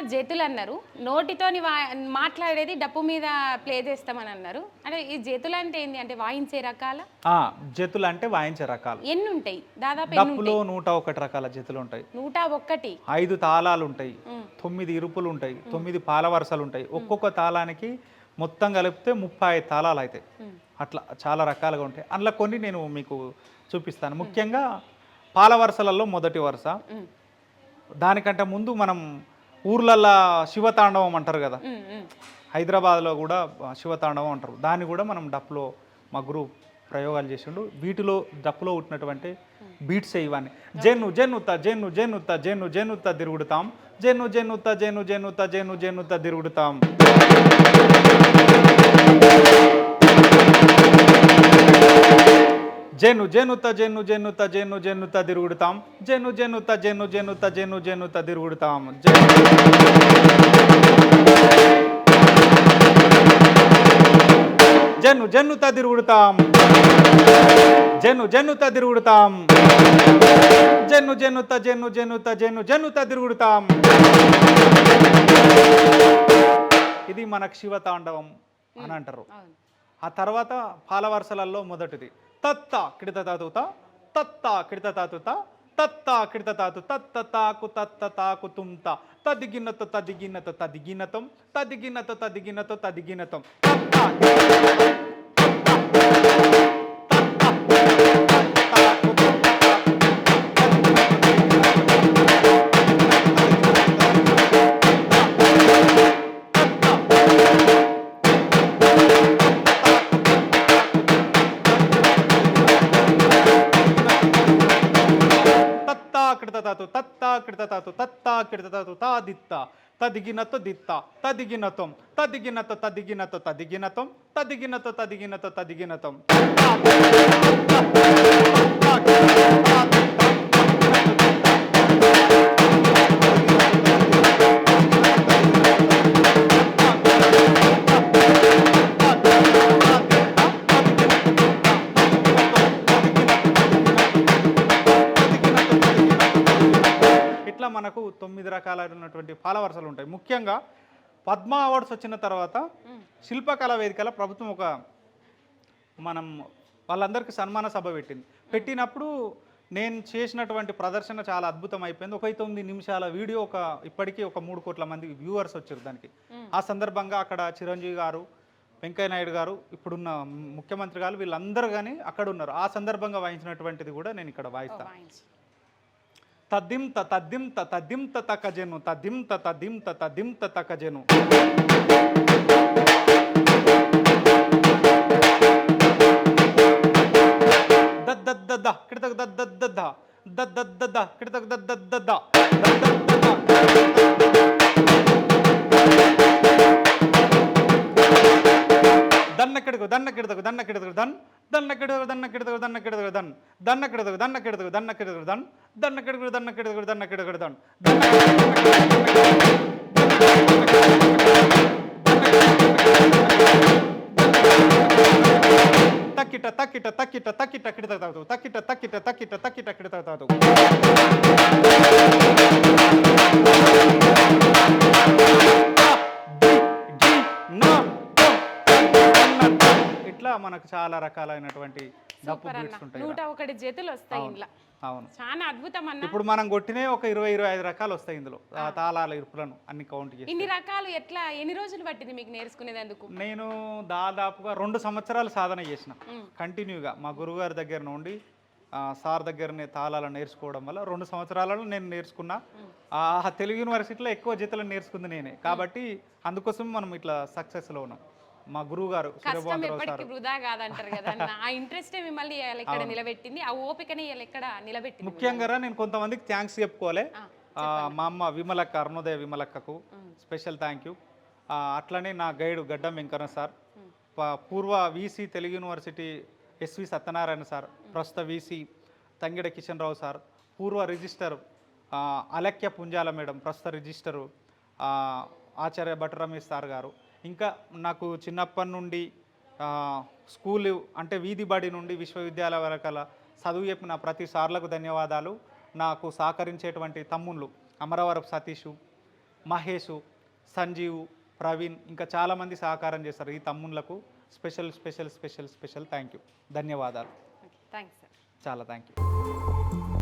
జతులు అన్నారు. నోటితోని వా మాట్లాడేది డప్పు మీద ప్లే చేస్తామని అన్నారు. అంటే ఈ జతులు అంటే ఏంది? అంటే వాయించే రకాల? జతులు అంటే వాయించే రకాలు. ఎన్ని ఉంటాయి? దాదాపు డప్పులో నూట ఒకటి రకాల జతులు ఉంటాయి. నూట ఒక్కటి. ఐదు తాళాలు ఉంటాయి. తొమ్మిది ఇరుపులు ఉంటాయి. తొమ్మిది పాల వరుసలు ఉంటాయి ఒక్కొక్క తాళానికి మొత్తం కలిపితే ముప్పై ఐదు తాళాలు అవుతాయి. అట్లా చాలా రకాలుగా ఉంటాయి. అందులో కొన్ని నేను మీకు చూపిస్తాను. ముఖ్యంగా పాల వరుసలలో మొదటి వరుస. దానికంటే ముందు మనం ఊర్లల్లో శివతాండవం అంటారు కదా. హైదరాబాద్లో కూడా శివతాండవం అంటారు. దాన్ని కూడా మనం డప్పులో మా గురువు ప్రయోగాలు చేసిండు. వీటిలో డప్పులో పుట్టినటువంటి బీట్స్ ఇవన్నీ. జెన్ను జెన్నుత జెన్ను జెన్నుత జెన్ను జెన్నుత తిరుగుడుతాం. జెన్ను జెన్నుత జెన్ను జెన్నుత జెన్ను జెన్నుత తిరుగుడుతాం. జెను జెనుత జెన్ను జెన్నుత జెన్ను జెన్నుత తిరుగుడుతాం జెన్ను జెన్నుత జెన్ను జెన్నుత జెన్ను జెన్నుత తిరుగుడుతాం జన్ను జన్నుత తిరుగుడుతాం జన్ను జన్నుత తిరుగుడుతాం జన్ను జన్నుత జన్ను జన్నుత జన్ను జన్నుత తిరుగుడుతాం ఇది మనకు శివతాండవం అని అంటారు ఆ తర్వాత పాలవరసలలో మొదటిది తత్త కిడిత తాతుత తత్త కిడిత తాతుత తత్త కిడిత తాతు తత్త తాకు తత్త తాకు తుంత. తదిగినత తదిగినత తదిగినతం తదిగినత తదిగినత తదిగినతం. తత్త తత్తా కృతతాతు తత్తా కృతతాతు తాదిత్త తదిగినతో దిత్త తదిగినతం తదిగినతో తదిగినతో తదిగినతం తదిగినతో తదిగినతో తదిగినతం మనకు తొమ్మిది రకాలైనటువంటి పాలవరసలు ఉంటాయి. ముఖ్యంగా పద్మ అవార్డ్స్ వచ్చిన తర్వాత శిల్పకళా వేదికల ప్రభుత్వం ఒక మనం వాళ్ళందరికీ సన్మాన సభ పెట్టింది. పెట్టినప్పుడు నేను చేసినటువంటి ప్రదర్శన చాలా అద్భుతం అయిపోయింది ఒక తొమ్మిది నిమిషాల వీడియో ఒక ఇప్పటికీ ఒక మూడు కోట్ల మంది వ్యూవర్స్ వచ్చారు దానికి. ఆ సందర్భంగా అక్కడ చిరంజీవి గారు వెంకయ్య నాయుడు గారు ఇప్పుడున్న ముఖ్యమంత్రి గారు వీళ్ళందరూ కానీ అక్కడ ఉన్నారు ఆ సందర్భంగా వాయించినటువంటిది కూడా నేను ఇక్కడ వాయిస్తాను ತದ್ದಿಂ ತ ತದ್ದಿಂ ತ ತದ್ದಿಂ ತತ ತಕಜೆನು ತದ್ದಿಂ ತ ತದ್ದಿಂ ತ ತದ್ದಿಂ ತ ತಕಜೆನು ದನ್ನ ಕಿಡಕು ದನ್ನ ಕಿಡತಕು ದನ್ನ ಕೆಡದವರು ದನ್ನ ಕೆಡದವರು ದನ್ನ ಕೆಡದವರು ದನ್ ದನ್ನ ಕೆಡದವರು ದನ್ನ ಕೆಡದವರು ದನ್ನ ಕೆಡದವರು ದನ್ ದನ್ನ ಕೆಡದವರು ದನ್ನ ಕೆಡದವರು ದನ್ನ ಕೆಡದವರು ದನ್ ತಕ್ಕಿಟ ತಕ್ಕಿಟ ತಕ್ಕಿಟ ತಕ್ಕಿಟ ಕಿಡಿತಾ ತಕ್ಕಿಟ ತಕ್ಕಿಟ ತಕ್ಕಿಟ ತಕ್ಕಿಟ ಕಿಡಿತಾ మనకు చాలా రకాలైనటువంటి డప్పు బీట్స్ ఉంటాయి నూట ఒకటి జతులు వస్తాయి ఇంట్లో అవును. చాలా అద్భుతం అన్న. ఇప్పుడు మనం కొట్టినే ఒక ఇరవై ఇరవై ఐదు రకాలు వస్తాయి ఇందులో. తాళాల ఇరుపులను అన్ని కౌంట్ చేసి. ఇన్ని రకాలు ఎట్లా ఎన్ని రోజులు పట్టింది మీకు నేర్చుకునేందుకు నేను దాదాపుగా రెండు సంవత్సరాలు సాధన చేసిన. కంటిన్యూగా మా గురుగారి దగ్గర నుండి ఆ, సార్ దగ్గరనే తాళాలు నేర్చుకోవడం వల్ల రెండు సంవత్సరాలలో నేను నేర్చుకున్నా. ఆ తెలుగు యూనివర్సిటీలో ఎక్కువ జీతాలను నేర్చుకుంది నేనే. కాబట్టి అందుకోసం మనం ఇట్లా సక్సెస్లో ఉన్నాం. మా గురువు గారు కష్టం ఎప్పటికీ వృధా కాదంటారు కదా. ఆ ఇంట్రెస్టే మిమ్మల్ని ఇక్కడ నిలబెట్టింది. ఆ ఓపికని ఎక్కడ నిలబెట్టింది ముఖ్యంగా నేను కొంతమందికి థ్యాంక్స్ చెప్పుకోవాలి. మా అమ్మ Vimalakka Arunodaya విమలక్కకు special thank you. అట్లనే నా గైడ్ గడ్డం వెంకన్న సార్ పూర్వ VC Telugu university SV Satyanarayana sir ప్రస్తుత వీసీ తంగిడ కిషన్ రావు సార్ పూర్వ రిజిస్టర్ అలక్య పుంజాల మేడం ప్రస్తుత రిజిస్టరు ఆచార్య భట్ రమేష్ సార్ గారు ఇంకా నాకు చిన్నప్పటి నుండి స్కూల్ అంటే వీధి బడి నుండి విశ్వవిద్యాలయ వరకల చదువు చెప్పిన ప్రతి సార్లకు ధన్యవాదాలు. నాకు సహకరించేటువంటి తమ్ముళ్ళు అమరవరపు సతీషు మహేష్ సంజీవ్ ప్రవీణ్ ఇంకా చాలామంది సహకారం చేస్తారు ఈ తమ్ముళ్ళకు. Special special special special thank you. ధన్యవాదాలు. Thanks sir. చాలా థ్యాంక్ యూ.